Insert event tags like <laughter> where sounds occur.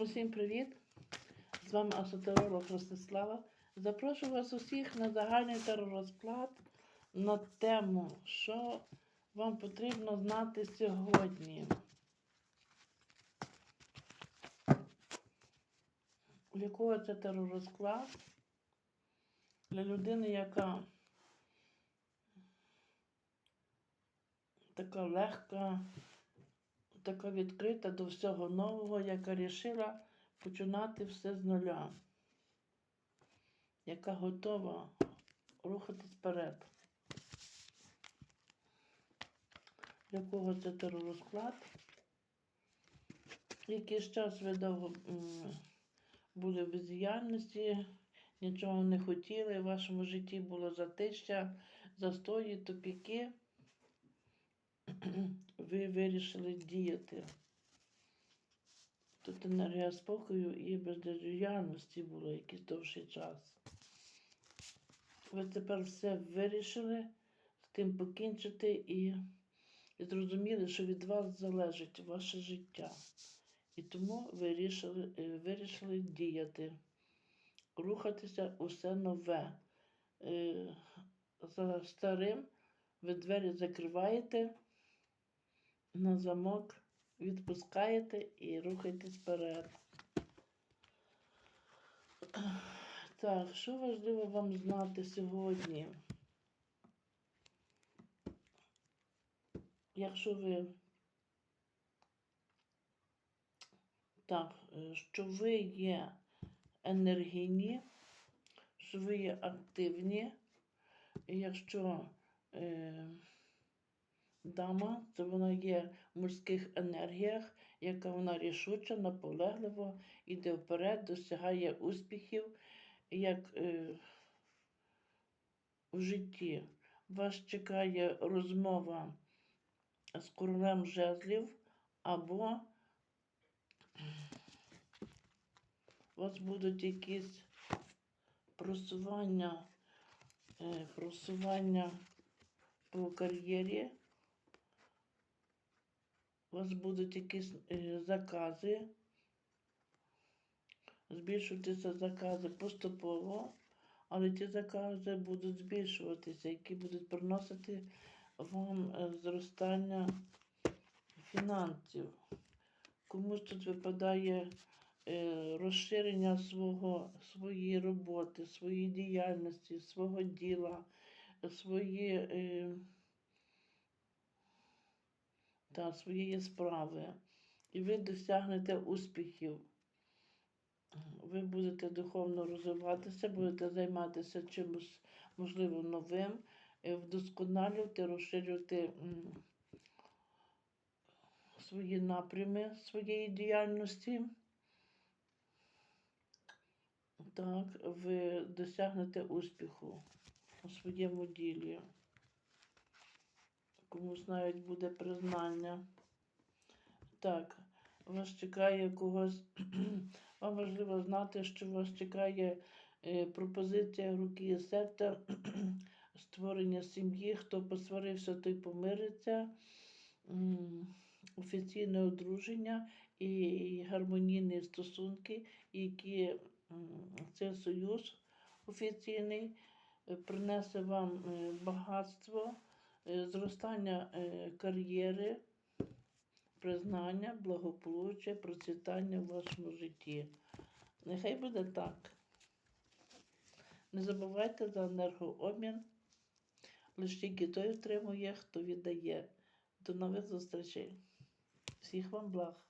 Усім привіт! З вами асотеролог Ростислава. Запрошую вас усіх на загальний теророзклад на тему, що вам потрібно знати сьогодні. Кого це теророзклад? Для людини, яка така легка, така відкрита до всього нового, яка рішила починати все з нуля, яка готова рухатись вперед. Для кого це теророзклад? Якийсь час ви були в бездіяльності, нічого не хотіли, в вашому житті було затища, застої, тупіки. Ви вирішили діяти. Тут енергія спокою і бездіяльності було якийсь довший час. Ви тепер все вирішили з тим покінчити і, і зрозуміли, що від вас залежить ваше життя. І тому ви вирішили, е, вирішили діяти, рухатися усе нове. Е, За старим ви двері закриваєте на замок, відпускаєте і рухайтесь вперед. Так, що важливо вам знати сьогодні? Якщо ви так, е, що ви є енергійні, що ви є активні, і якщо е, дама, то вона є в мужських енергіях, яка вона рішуча, наполегливо йде вперед, досягає успіхів, як е, в житті. Вас чекає розмова з королем жезлів, або у вас будуть якісь просування, е, просування по кар'єрі. У вас будуть якісь е, закази, збільшуватися закази поступово, але ті закази будуть збільшуватися, які будуть приносити вам е, зростання фінансів. Комусь тут випадає е, розширення свого, своєї роботи, своєї діяльності, свого діла, свої. Та своєї справи, і ви досягнете успіхів. Ви будете духовно розвиватися, будете займатися чимось, можливо, новим, е, вдосконалювати, розширювати свої напрями своєї діяльності. Так, ви досягнете успіху у своєму ділі комусь навіть буде признання. Так, вас чекає когось. <clears throat> Вам важливо знати, що вас чекає е, пропозиція руки і серця, <clears throat> створення сім'ї. Хто посварився, той помириться, офіційне одруження і гармонійні стосунки, які цей союз офіційний е, принесе вам е, багатство зростання е, кар'єри, признання, благополуччя, процвітання в вашому житті. Нехай буде так. Не забувайте за енергообмін. Лише тільки той отримує, хто віддає. До нових зустрічей. Всіх вам благ.